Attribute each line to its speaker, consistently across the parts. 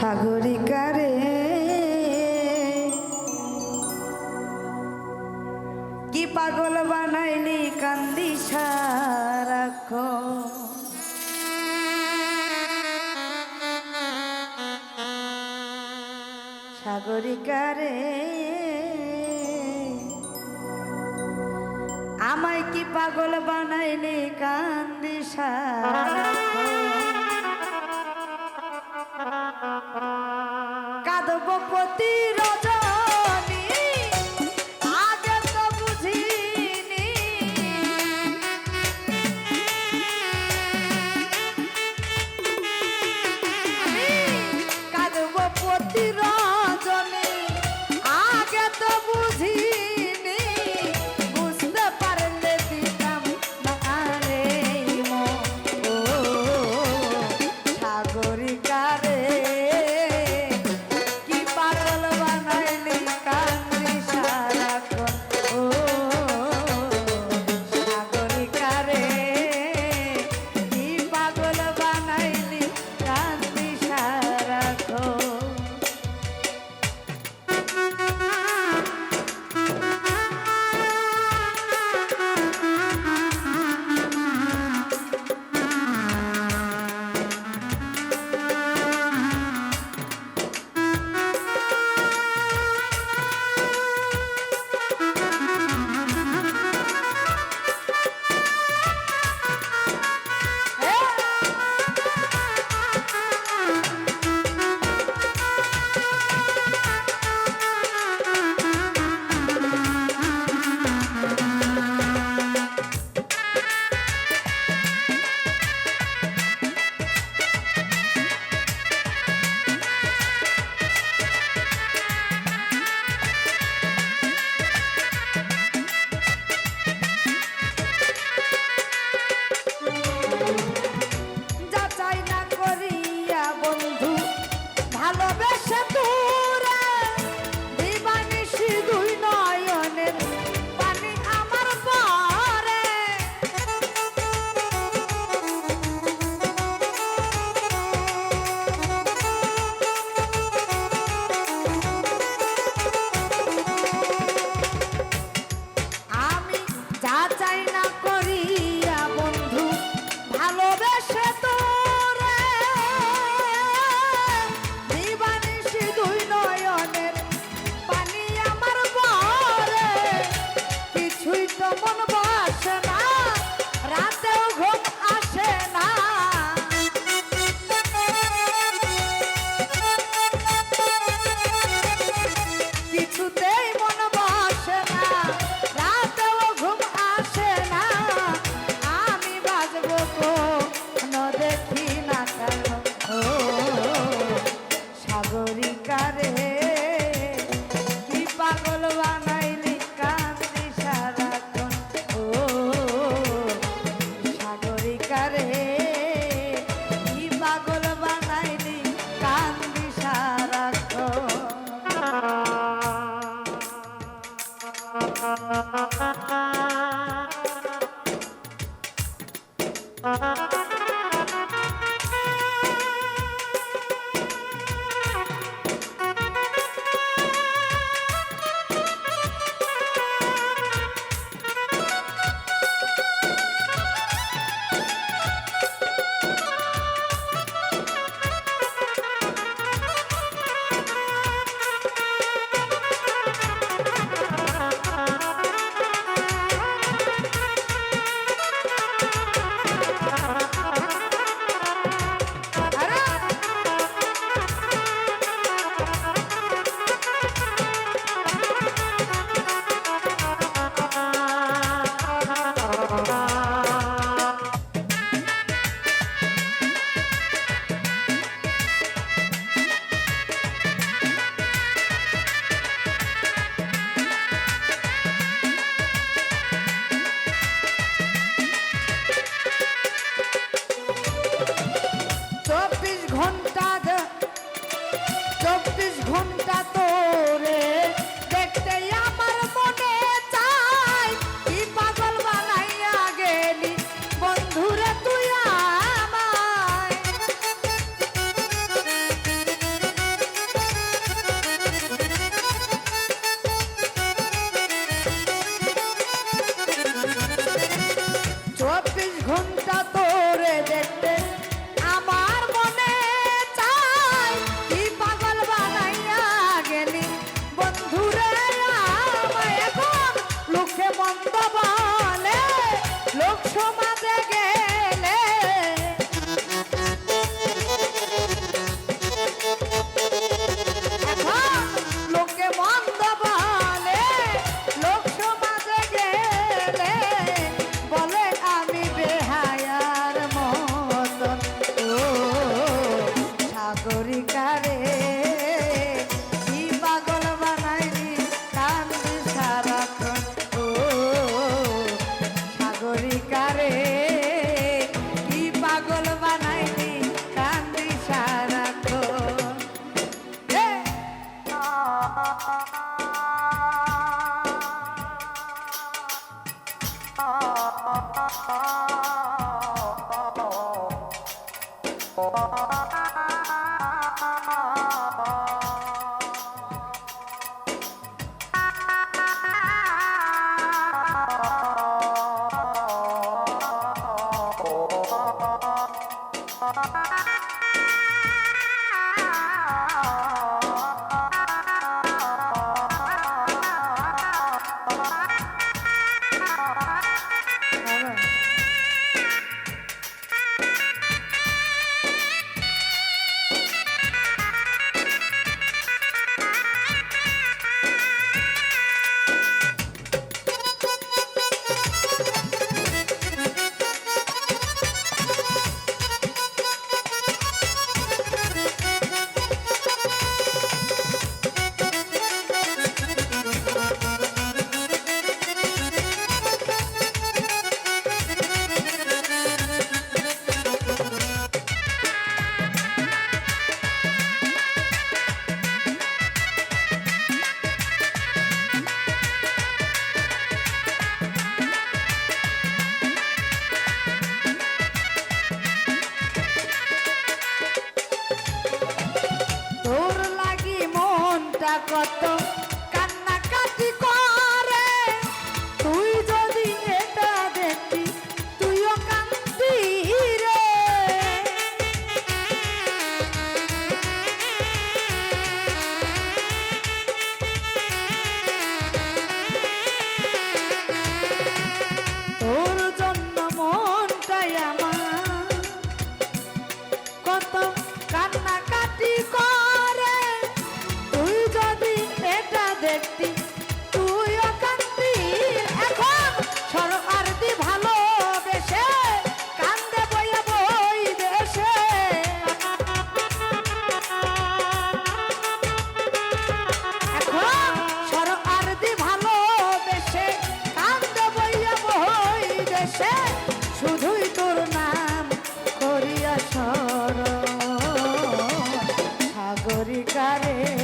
Speaker 1: সাগরিকারে। কি পাগল বানাইলি কান্দি সারাক্ষ সাগরিকারে। আমায় কি পাগল বানাইলি কান্দি সারাক্ষ প্রতি রাত oh, কত সাগরিকারে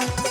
Speaker 1: Thank you.